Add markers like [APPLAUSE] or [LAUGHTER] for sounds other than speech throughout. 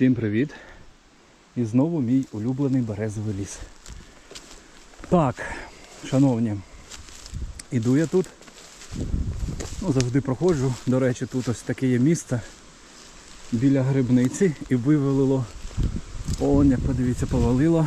Всім привіт! І знову мій улюблений березовий ліс. Так, шановні, іду я тут. Ну, завжди проходжу. До речі, тут ось таке є місце біля грибниці і вивалило. О, як подивіться, повалило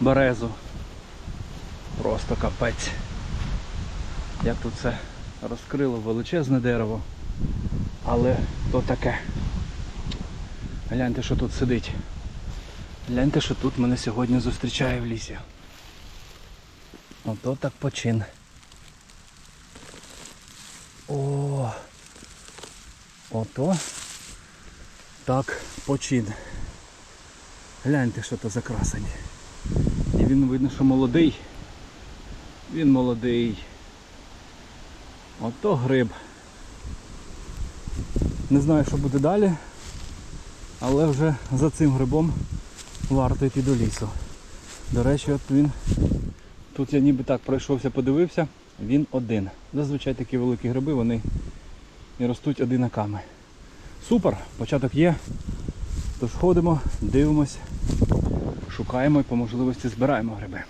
березу. Просто капець. Як тут це розкрило величезне дерево. Але то таке. Гляньте, що тут сидить. Гляньте, що тут мене сьогодні зустрічає в лісі. Ото так почин. О! Ото так почин. Гляньте, що то за красень. І він видно, що молодий. Він молодий. Ото гриб. Не знаю, що буде далі, але вже за цим грибом варто йти до лісу. До речі, от він тут я ніби так пройшовся, подивився, він один. Зазвичай такі великі гриби, вони і ростуть одинаками. Супер, початок є. Тож ходимо, дивимось, шукаємо і по можливості збираємо гриби.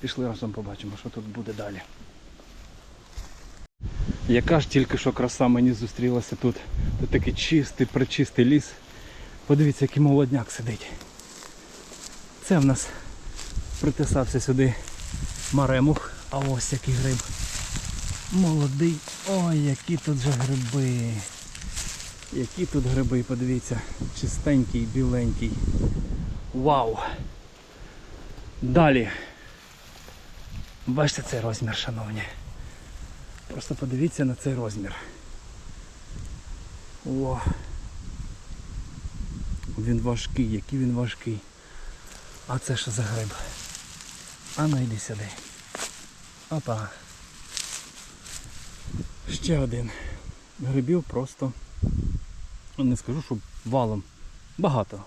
Пішли разом побачимо, що тут буде далі. Яка ж тільки що краса мені зустрілася тут. Тут такий чистий, причистий ліс. Подивіться, який молодняк сидить. Це в нас притисався сюди маремух, а ось який гриб. Молодий. Ой, які тут же гриби. Які тут гриби, подивіться. Чистенький, біленький. Вау! Далі. Бачите цей розмір, шановні. Просто подивіться на цей розмір. О! Він важкий, який він важкий. А це що за гриб? А ну йди сюди. Опа. Ще один. Грибів просто не скажу, що валом. Багато.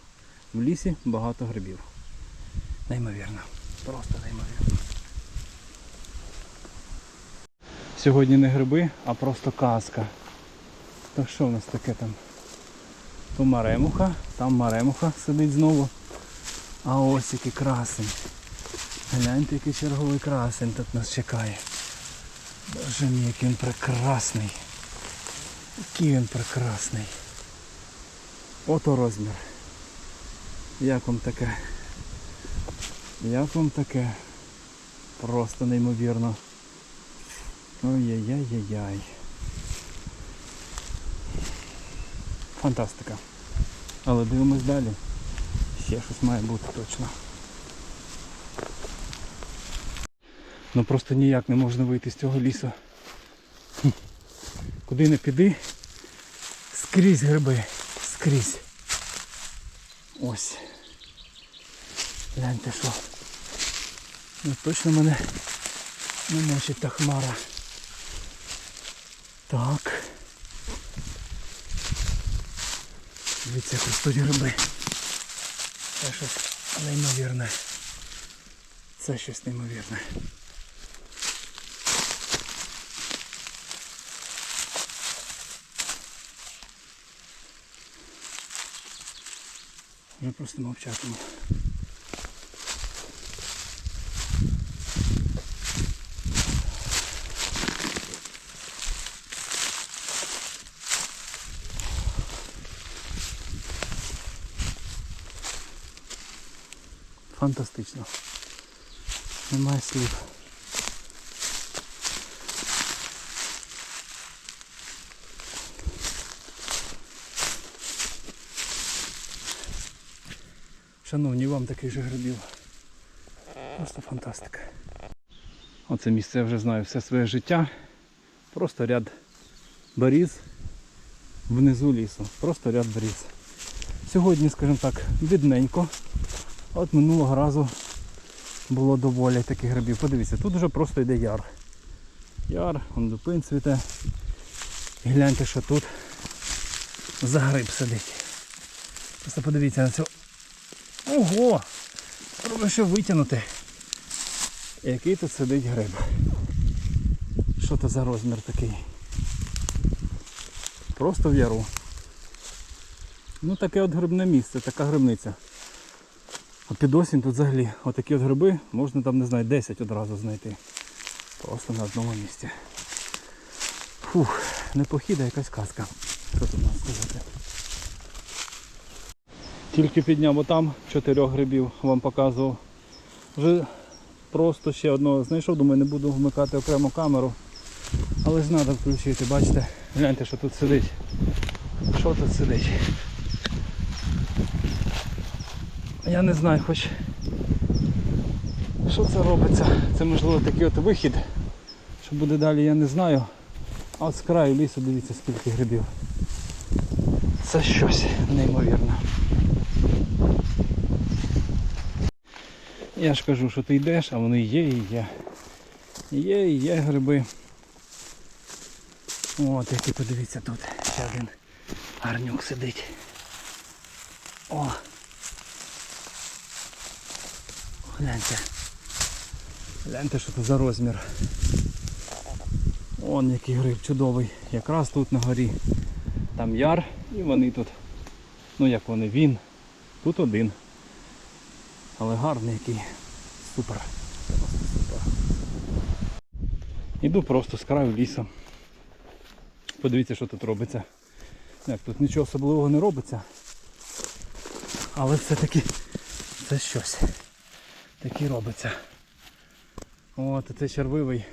В лісі багато грибів. Неймовірно. Просто неймовірно. Сьогодні не гриби, а просто казка. То що в нас таке там? То маремуха, там маремуха сидить знову. А ось який красень. Гляньте, який черговий красень тут нас чекає. Боже мій, який він прекрасний. Який він прекрасний. Ото розмір. Як вам таке? Як вам таке? Просто неймовірно. Ой-яй-яй-яй-яй. Фантастика. Але дивимось далі. Ще щось має бути точно. Ну просто ніяк не можна вийти з цього лісу. Куди не піди, скрізь гриби. Скрізь. Ось. Гляньте що. Ну точно мене не мочить та хмара. Так. Дивіться, ростуть гриби. Це щось неймовірне. Це щось неймовірне. Вже просто мовчатиму. Фантастично. Немає слів. Шановні, вам таких же грибів. Просто фантастика. Оце місце я вже знаю все своє життя. Просто ряд беріз внизу лісу. Просто ряд беріз. Сьогодні, скажімо так, бідненько. От минулого разу було доволі таких грибів. Подивіться, тут вже просто йде яр. Яр, он лупин цвіте. І гляньте, що тут за гриб сидить. Просто подивіться на цю. Ого! Треба ще витягнути. Який тут сидить гриб. Що це за розмір такий? Просто в яру. Ну таке от грибне місце, така грибниця. А під осінь тут взагалі отакі от гриби можна там, не знаю, 10 одразу знайти. Просто на одному місці. Фух, не похід, а якась казка. Що тут можна сказати? Тільки підняв отам чотирьох грибів вам показував. Вже просто ще одного знайшов, думаю, не буду вмикати окрему камеру. Але ж треба включити, бачите, гляньте, що тут сидить. Що тут сидить? Я не знаю хоч що це робиться. Це можливо такий от вихід. Що буде далі, я не знаю. А от з краю лісу дивіться скільки грибів. Це щось неймовірне. Я ж кажу, що ти йдеш, а вони є і є. Є і є гриби. От, який подивіться тут. Ще один гарнюк сидить. О! Гляньте. Гляньте, що це за розмір. Он який гриб чудовий. Якраз тут на горі. Там яр і вони тут. Ну як вони, він. Тут один. Але гарний який. Супер. Супер. Іду просто з краю лісу. Подивіться, що тут робиться. Як тут нічого особливого не робиться. Але все-таки це щось. Таке робиться. От, це червивий.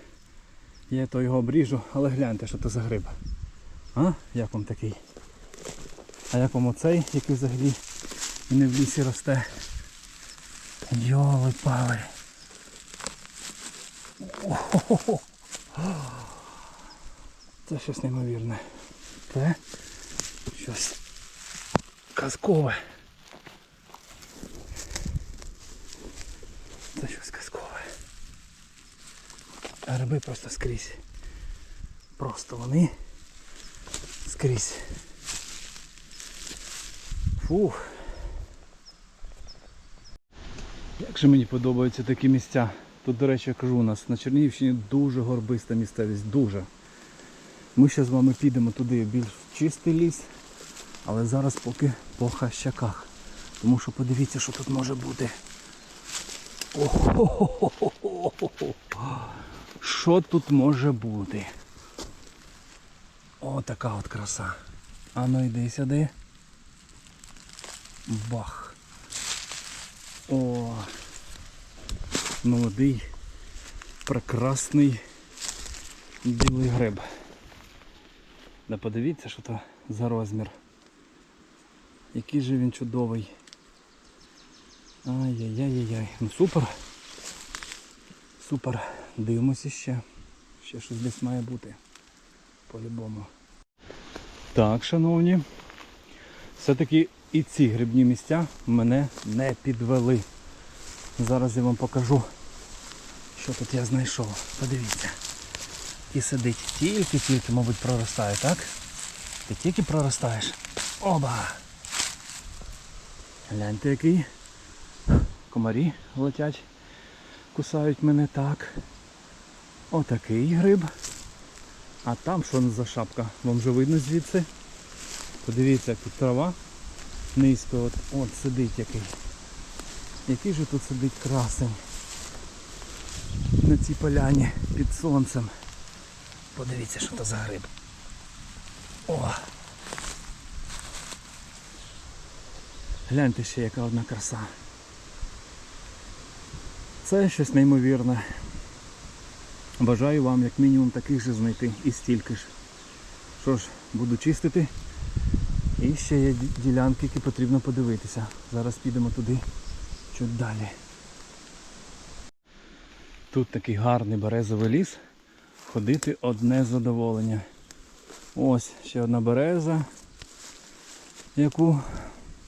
Я то його обріжу, але гляньте, що це за гриб. А? Як вам такий? А як вам оцей, який взагалі не в лісі росте? Йоли пали. Це щось неймовірне. Це щось казкове. Це щось казкове. А Гриби просто скрізь. Просто вони скрізь. Фух. Як же мені подобаються такі місця. Тут, до речі, я кажу, у нас на Чернігівщині дуже горбиста місцевість, дуже. Ми ще з вами підемо туди в більш чистий ліс, але зараз поки по хащаках. Тому що подивіться, що тут може бути. Охо-хо-хо-хо-хо-хо. Що тут може бути? О, така от краса. А ну йди сюди. Бах. О. Молодий, прекрасний білий гриб. Да подивіться, що це за розмір. Який же він чудовий. Ай-яй-яй-яй. Ну супер. Супер. Дивимося ще. Ще щось десь має бути. По-любому. Так, шановні. Все-таки і ці грибні місця мене не підвели. Зараз я вам покажу, що тут я знайшов. Подивіться. І сидить тільки-тільки, мабуть, проростає, так? Ти тільки проростаєш. Оба! Гляньте який. Комарі летять, кусають мене так. Отакий гриб. А там що за шапка? Вам вже видно звідси? Подивіться, тут трава низько. От, от сидить який. Який же тут сидить красень на цій поляні під сонцем. Подивіться, що це за гриб. О! Гляньте ще яка одна краса. Це щось неймовірне. Бажаю вам як мінімум таких же знайти і стільки ж. Що ж, буду чистити. І ще є ділянки, які потрібно подивитися. Зараз підемо туди чуть далі. Тут такий гарний березовий ліс. Ходити одне задоволення. Ось ще одна береза, яку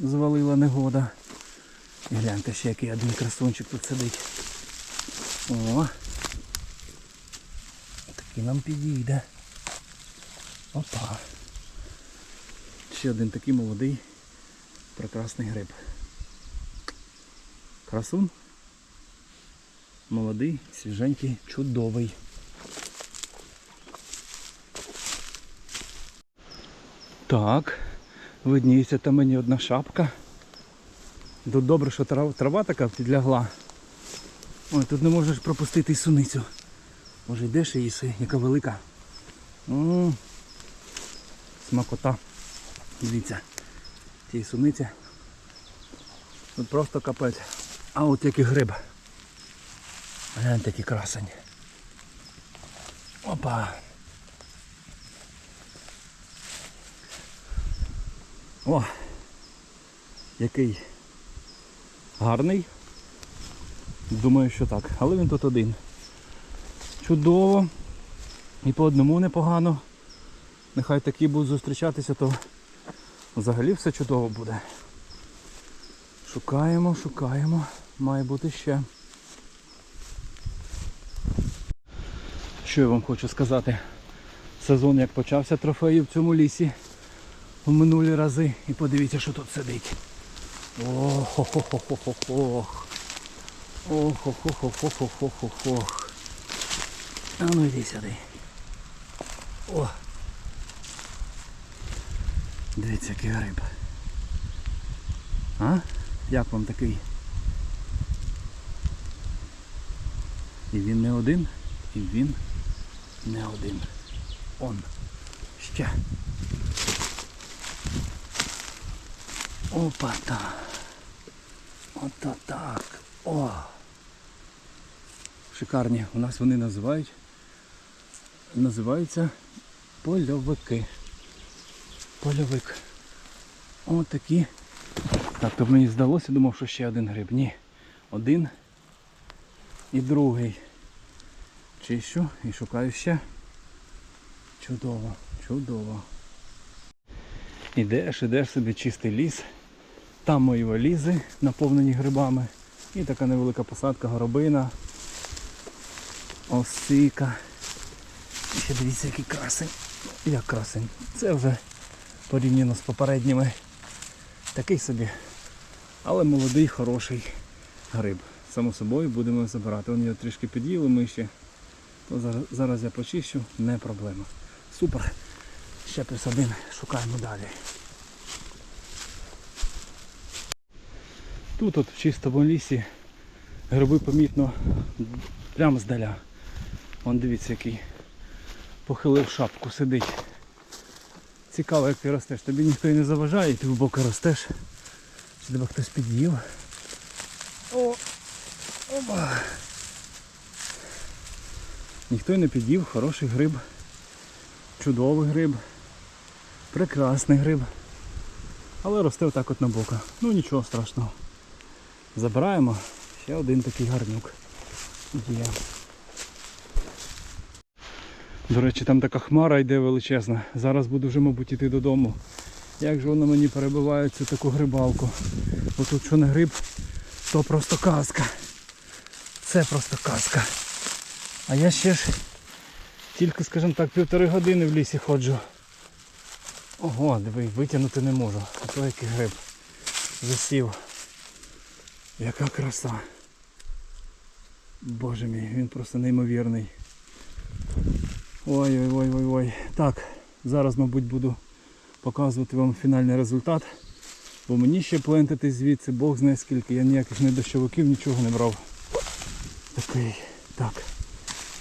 звалила негода. І гляньте ще який один красунчик тут сидить. О! Такий нам підійде. Опа. Ще один такий молодий, прекрасний гриб. Красун. Молодий, свіженький, чудовий. Так, Видніється там мені одна шапка. Тут добре, що трава, трава така підлягла. Ой, тут не можеш пропустити суницю. Може йдеш і їси, яка велика. м Смакота. Дивіться. Ті суниці. Тут просто капець. А от який гриб. Гляньте, який красень. Опа. О! Який гарний. Думаю, що так. Але він тут один. Чудово. І по одному непогано. Нехай такі будуть зустрічатися, то взагалі все чудово буде. Шукаємо, шукаємо. Має бути ще. Що я вам хочу сказати? Сезон як почався трофеїв в цьому лісі в минулі рази. І подивіться, що тут сидить. Ох-хо-хо-хо-хо-хо-хо. Ох-хо-хо-хо-хо-хо-хо-хо. А ну йди сюди. О! Дивіться, який гриб. А? Як вам такий? І він не один, і він не один. Он. Ще. Опа та. Ото так. О. Шикарні. У нас вони називають. Називаються польовики. Польовик. Ось такі. Так, то мені здалося, думав, що ще один гриб. Ні. Один і другий. Чищу і шукаю ще. Чудово, чудово. Ідеш, ідеш собі чистий ліс. Там мої валізи наповнені грибами. І така невелика посадка горобина. Осика. Ще дивіться, який красень. Як красень. Це вже порівняно з попередніми. Такий собі. Але молодий, хороший гриб. Само собою будемо забирати. Вони його трішки під'їли миші. То зараз, зараз я почищу, не проблема. Супер. Ще плюс один. Шукаємо далі. Тут от в чистому лісі гриби помітно прямо здаля. Вон дивіться який похилив шапку, сидить. Цікаво як ти ростеш. Тобі ніхто і не заважає, і ти в боки ростеш. Чи тебе хтось під'їв? О! Оба! Ніхто й не під'їв, хороший гриб. Чудовий гриб. Прекрасний гриб. Але росте отак от на бока. Ну нічого страшного. Забираємо. Ще один такий гарнюк. Є. До речі, там така хмара йде величезна. Зараз буду вже, мабуть, іти додому. Як же воно мені перебиває цю таку грибалку. Бо тут що не гриб, то просто казка. Це просто казка. А я ще ж тільки, скажімо так, півтори години в лісі ходжу. Ого, диви, витягнути не можу. А то який гриб. Засів. Яка краса. Боже мій, він просто неймовірний. Ой-ой-ой-ой-ой. Так, зараз, мабуть, буду показувати вам фінальний результат. Бо мені ще плентати звідси, Бог знає скільки. Я ніяких не дощовиків, нічого не брав. Такий. Так.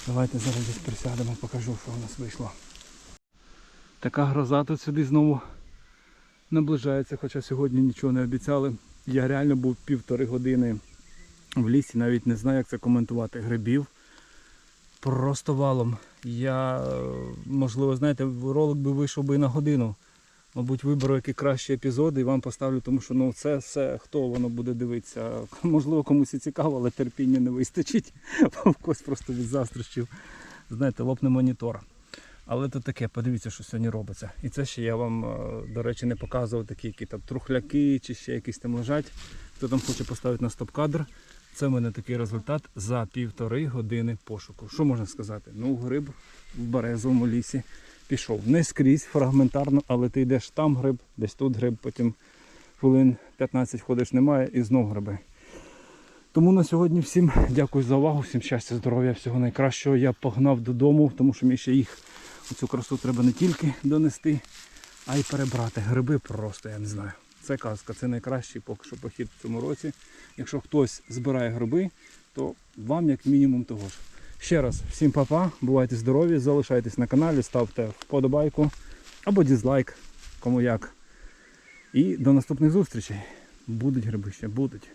Давайте зараз десь присядемо, покажу, що у нас вийшло. Така гроза тут сюди знову наближається, хоча сьогодні нічого не обіцяли. Я реально був півтори години в лісі, навіть не знаю, як це коментувати. Грибів. Просто валом. Я, е, можливо, знаєте, ролик би вийшов би на годину. Мабуть, виберу який кращий епізод і вам поставлю, тому що ну це все, хто воно буде дивитися. [LAUGHS] Можливо, комусь і цікаво, але терпіння не вистачить. [LAUGHS] В когось просто від застрощів. Знаєте, лопне монітор. Але то таке, подивіться, що сьогодні робиться. І це ще я вам, е, до речі, не показував такі які там трухляки чи ще якісь там лежать. Хто там хоче поставити на стоп-кадр. Це в мене такий результат за півтори години пошуку. Що можна сказати? Ну, гриб в березовому лісі пішов. Не скрізь фрагментарно, але ти йдеш там гриб, десь тут гриб, потім хвилин 15 ходиш немає і знов гриби. Тому на сьогодні всім дякую за увагу, всім щастя, здоров'я, всього найкращого. Я погнав додому, тому що мені ще їх цю красу треба не тільки донести, а й перебрати гриби просто, я не знаю. Це казка, це найкращий поки що похід в цьому році. Якщо хтось збирає гриби, то вам як мінімум того ж. Ще раз, всім па-па, бувайте здорові, залишайтесь на каналі, ставте вподобайку або дізлайк, кому як. І до наступних зустрічей. Будуть гриби ще, будуть.